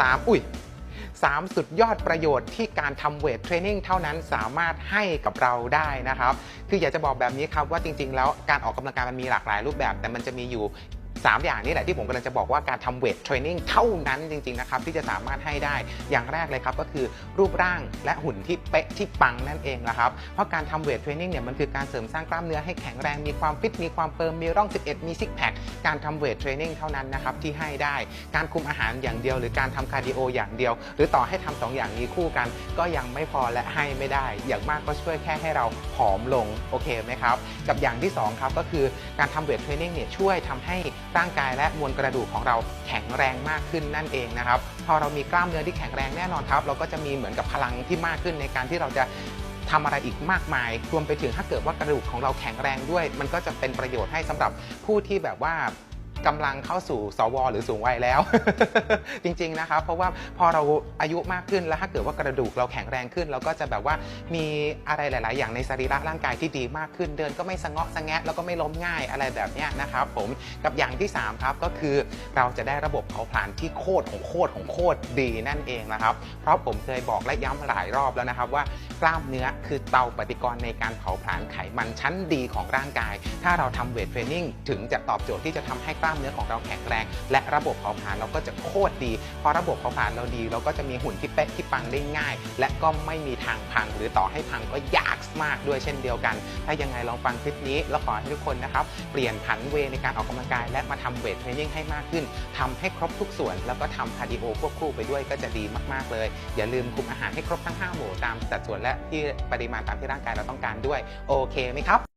3 อุ้ย 3 สุดยอดประโยชน์ที่การทำเวทเทรนนิ่งเท่านั้นสามารถให้กับเราได้นะครับ คืออยากจะบอกแบบนี้ครับว่าจริงๆ แล้วการออกกำลังกายมันมีหลากหลายรูปแบบ แต่มันจะมีอยู่ 3 อย่างนี้แหละที่ผมกำลังจะบอกว่าการทำเวทเทรนนิ่งเท่านั้นจริงๆนะครับที่จะสามารถให้ได้อย่างแรกเลยครับก็คือรูปร่างและหุ่นที่เป๊ะที่ปังนั่นเองนะครับเพราะการทำเวทเทรนนิ่งเนี่ยมันคือการเสริมสร้างกล้ามเนื้อให้แข็งแรงมีความฟิตมีความเฟิร์มมีร่อง 11 มีซิกแพคการทำเวทเทรนนิ่งเท่านั้นนะครับที่ให้ได้การคุมอาหารอย่างเดียว หรือการทำคาร์ดิโออย่างเดียว หรือต่อให้ทำสองอย่างนี้คู่กัน ก็ยังไม่พอและให้ไม่ได้ อย่างมากก็ช่วยแค่ให้เราผอมลงโอเคไหมครับกับอย่างที่สองครับก็คือการทำเวทเทรนนิ่งเนี่ยช่วยทำให้ร่างกายและมวลกระดูกของเราแข็งแรงมากขึ้นนั่นเองนะครับ พอเรามีกล้ามเนื้อที่แข็งแรงแน่นอนครับ เราก็จะมีเหมือนกับพลังที่มากขึ้นในการที่เราจะทำอะไรอีกมากมาย รวมไปถึงถ้าเกิดว่ากระดูกของเราแข็งแรงด้วย มันก็จะเป็นประโยชน์ให้สำหรับผู้ที่แบบว่า กำลังเข้าสู่สว หรือสูงวัยแล้ว จริงๆนะครับเพราะว่าพอเราอายุมากขึ้นแล้วถ้าเกิดว่ากระดูกเราแข็งแรงขึ้น เราก็จะแบบว่ามีอะไรหลาย ๆ อย่างในสรีระร่างกายที่ดีมากขึ้น เดินก็ไม่สะเงาะสะแงะแล้วก็ไม่ล้มง่ายอะไรแบบนี้นะครับผมกับอย่างที่ 3 ครับก็คือเราจะได้ระบบเผาผลาญที่โคตรของโคตรของโคตรดีนั่นเองนะครับ เพราะผมเคยบอกและย้ำหลายรอบแล้วนะครับว่ากล้ามเนื้อคือเตาปฏิกรณ์ในการเผาผลาญไขมันชั้นดีของร่างกาย ถ้าเราทำเวทเทรนนิ่งถึงจะตอบโจทย์ที่จะทำให้กล้ามเนื้อของเราแข็งแรง และระบบเผาผลาญเราก็จะโคตรดี เพอระบบเผาผลาญเราดี เราก็จะมีหุ่นที่เป๊ะที่ปังได้ง่าย และก็ไม่มีทางพัง หรือต่อให้พังก็ยากมากด้วยเช่นเดียวกัน ถ้ายังไงลองฟังคลิปนี้ แล้วขอให้ทุกคนนะครับ เปลี่ยนผันเวในการออกกำลังกายและมาทำเวทเทรนนิ่งให้มากขึ้นทำให้ครบทุกส่วน แล้วก็ทำคาร์ดิโอควบคู่ไปด้วยก็จะดีมากๆเลย อย่าลืมคุมอาหารให้ครบทั้ง5หมู่ตามสัดส่วนและที่ปริมาณตามที่ร่างกายเราต้องการด้วย โอเคไหมครับ